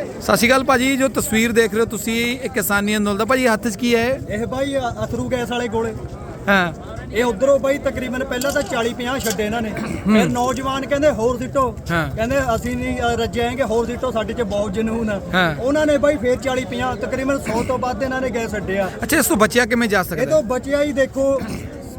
ਸਤਿ ਸ਼੍ਰੀ ਅਕਾਲ ਭਾਜੀ ਜੋ ਤਸਵੀਰ ਦੇਖ ਰਹੇ ਹੋ ਤੁਸੀਂ ਇਹ ਕਿਸਾਨੀ ਅੰਦੋਲਨ ਦਾ ਭਾਜੀ ਹੱਥ 'ਚ ਕੀ ਹੈ? ਇਹ? ਇਹ ਬਾਈ ਅਥਰੂ ਗੈਸ ਵਾਲੇ ਗੋਲੇ। ਹਾਂ। ਇਹ ਉਧਰੋਂ ਬਾਈ ਤਕਰੀਬਨ ਪਹਿਲਾਂ ਤਾਂ 40 50 ਛੱਡੇ ਇਹਨਾਂ ਨੇ। ਫਿਰ ਨੌਜਵਾਨ ਕਹਿੰਦੇ ਹੋਰ ਸਿੱਟੋ। ਹਾਂ। ਕਹਿੰਦੇ ਅਸੀਂ ਨਹੀਂ ਅ, ਰੱਜੇ ਆਂਗੇ ਹੋਰ ਸਿੱਟੋ ਸਾਡੇ 'ਚ ਬਹੁਤ ਜਨੂਨ ਆ। ਹਾਂ। ਉਹਨਾਂ ਨੇ ਬਾਈ ਫਿਰ 40 50 ਤਕਰੀਬਨ 100 ਤੋਂ ਵੱਧ ਇਹਨਾਂ ਨੇ ਗੈਸ ਛੱਡਿਆ। ਅੱਛਾ ਇਸ ਤੋਂ ਬਚਿਆ ਕਿਵੇਂ ਜਾ ਇਹ ਸਕਦਾ ਤੋਂ ਬਚਿਆ ਹੀ ਦੇਖੋ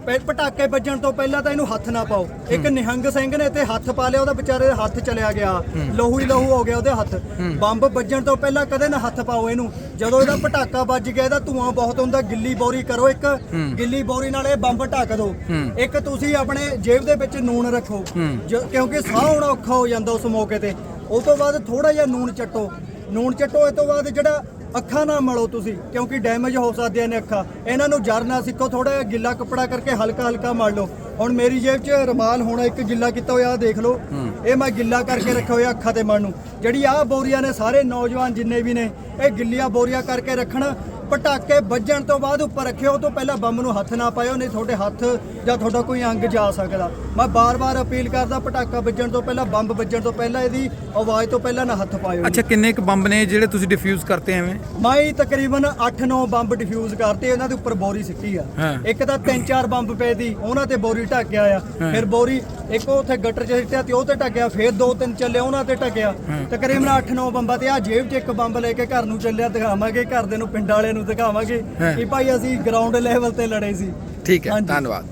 ਪਟਾਕੇ ਵੱਜਣ ਤੋਂ ਪਹਿਲਾਂ ਤਾਂ ਇਹਨੂੰ ਹੱਥ ਨਾ ਪਾਓ। ਇੱਕ ਨਿਹੰਗ ਸਿੰਘ ਨੇ ਤੇ ਹੱਥ ਪਾ ਲਿਆ ਉਹਦਾ ਵਿਚਾਰੇ ਦੇ ਹੱਥ ਚਲਿਆ ਗਿਆ। ਲਹੂ ਹੀ ਲਹੂ ਹੋ ਗਿਆ ਉਹਦੇ ਹੱਥ। ਬੰਬ ਵੱਜਣ ਤੋਂ ਪਹਿਲਾਂ ਕਦੇ ਨਾ ਹੱਥ ਪਾਓ ਇਹਨੂੰ। ਜਦੋਂ ਇਹਦਾ ਪਟਾਕਾ ਵੱਜ ਗਿਆ ਇਹਦਾ ਧੂਆਂ ਬਹੁਤ ਹੁੰਦਾ ਗਿੱਲੀ ਬੋਰੀ ਕਰੋ ਇੱਕ। ਗਿੱਲੀ ਬੋਰੀ ਨਾਲ ਇਹ ਬੰਬ ਢੱਕ ਦਿਓ ਇੱਕ ਤੁਸੀਂ ਆਪਣੇ ਜੇਬ ਦੇ ਵਿੱਚ ਨੂਨ ਰੱਖੋ। ਜ- ਕਿਉਂਕਿ ਸਾਹ ਆਉਣਾ ਔਖਾ ਹੋ ਜਾਂਦਾ ਉਸ ਮੌਕੇ ਤੇ। ਉਸ ਤੋਂ ਬਾਅਦ ਥੋੜਾ ਜਿਹਾ ਨੂਨ ਚੱਟੋ। ਨੂਨ ਚੱਟੋ ਇਸ ਤੋਂ ਬਾਅਦ ਜਿਹੜਾ ਅੱਖਾਂ ਨਾ ਮਲੋ ਤੁਸੀਂ ਕਿਉਂਕਿ ਡੈਮੇਜ ਹੋ ਸਕਦੀਆਂ ਨੇ ਅੱਖਾਂ। ਇਹਨਾਂ ਨੂੰ ਜਰਨਾ ਸਿੱਖੋ ਥੋੜਾ ਜਿਹਾ ਗਿੱਲਾ ਕੱਪੜਾ ਕਰਕੇ ਹਲਕਾ ਹਲਕਾ ਮਲ ਲਓ। ਹੁਣ ਮੇਰੀ ਜੇਬ 'ਚ ਰਮਾਲ ਹੋਣਾ ਇੱਕ ਗਿੱਲਾ ਕੀਤਾ ਹੋਇਆ ਦੇਖ ਲਓ। ਇਹ ਮੈਂ ਗਿੱਲਾ ਕਰਕੇ ਰੱਖਿਆ ਹੋਇਆ ਅੱਖਾਂ ਤੇ ਮਲ ਨੂੰ। ਜਿਹੜੀ ਆਹ ਬੋਰੀਆਂ ਨੇ ਸਾਰੇ ਨੌਜਵਾਨ ਜਿੰਨੇ ਵੀ ਨੇ ਇਹ ਗਿੱਲੀਆਂ ਬੋਰੀਆਂ ਕਰਕੇ ਰੱਖਣ ਪਟਾਕੇ ਵੱਜਣ ਤੋਂ ਬਾਅਦ ਉੱਪਰ ਰੱਖਿਓ ਉਹ ਤੋਂ ਪਹਿਲਾਂ ਬੰਬ ਨੂੰ ਹੱਥ ਨਾ ਪਾਇਓ ਨਹੀਂ ਤੁਹਾਡੇ ਹੱਥ ਜਾਂ ਤੁਹਾਡਾ ਕੋਈ ਅੰਗ ਜਾ ਸਕਦਾ। ਮੈਂ ਬਾਰ-ਬਾਰ ਅਪੀਲ ਕਰਦਾ ਪਟਾਕਾ ਵੱਜਣ ਤੋਂ ਪਹਿਲਾਂ ਬੰਬ ਵੱਜਣ ਤੋਂ ਪਹਿਲਾਂ ਇਹਦੀ ਆਵਾਜ਼ ਤੋਂ ਪਹਿਲਾਂ ਨਾ ਹੱਥ ਪਾਇਓ ਅੱਛਾ ਕਿੰਨੇ ਕੁ ਬੰਬ ਨੇ ਜਿਹੜੇ ਤੁਸੀਂ ਡਿਫਿਊਜ਼ ਕਰਤੇ ਐਵੇਂ? ਮਾਈ ਤਕਰੀਬਨ 8-9 ਬੰਬ ਡਿਫਿਊਜ਼ ਕਰਤੇ ਉਹਨਾਂ ਦੇ ਉੱਪਰ ਬੋਰੀ ਸਿੱਟੀ ਆ। ਹਾਂ। ਇੱਕ ਤਾਂ 3-4 ਬੰਬ ਪਏ ਦੀ ਉਹਨਾਂ ਤੇ ਬੋਰੀ ਢੱਕਿਆ ਆ। ਫਿਰ ਬੋਰੀ ਇੱਕ ਉੱਥੇ ਗਟਰ 'ਚ ਸਿੱਟਿਆ ਤੇ ਉਹ ਤੇ ਢੱਕਿਆ ਫਿਰ ਦੋ ਤਿੰਨ ਚੱਲੇ ਉਹਨਾਂ ਤੇ ਢੱਕਿਆ। ਤਕਰੀਬਨ 8-9 ਬੰਬਾਂ ਤੇ ਆ ਜੇਬ 'ਚ ਇੱਕ ਬੰਬ ਲੈ ਕੇ ਘਰ ਨੂੰ ਚੱਲਿਆ ਦਿਖਾਵਾਂਗੇ ਘਰ ਦੇ ਨੂੰ ਪਿੰਡ ਵਾਲਿਆਂ ਨੂੰ ਦਿਖਾਵਾਂਗੇ ਹਾਂ। ਕਿ ਭਾਈ ਅਸੀਂ ਗਰਾਊਂਡ ਲੈਵਲ ਤੇ ਲੜੇ ਸੀ ਠੀਕ ਹੈ ਹਾਂਜੀ। ਧੰਨਵਾਦ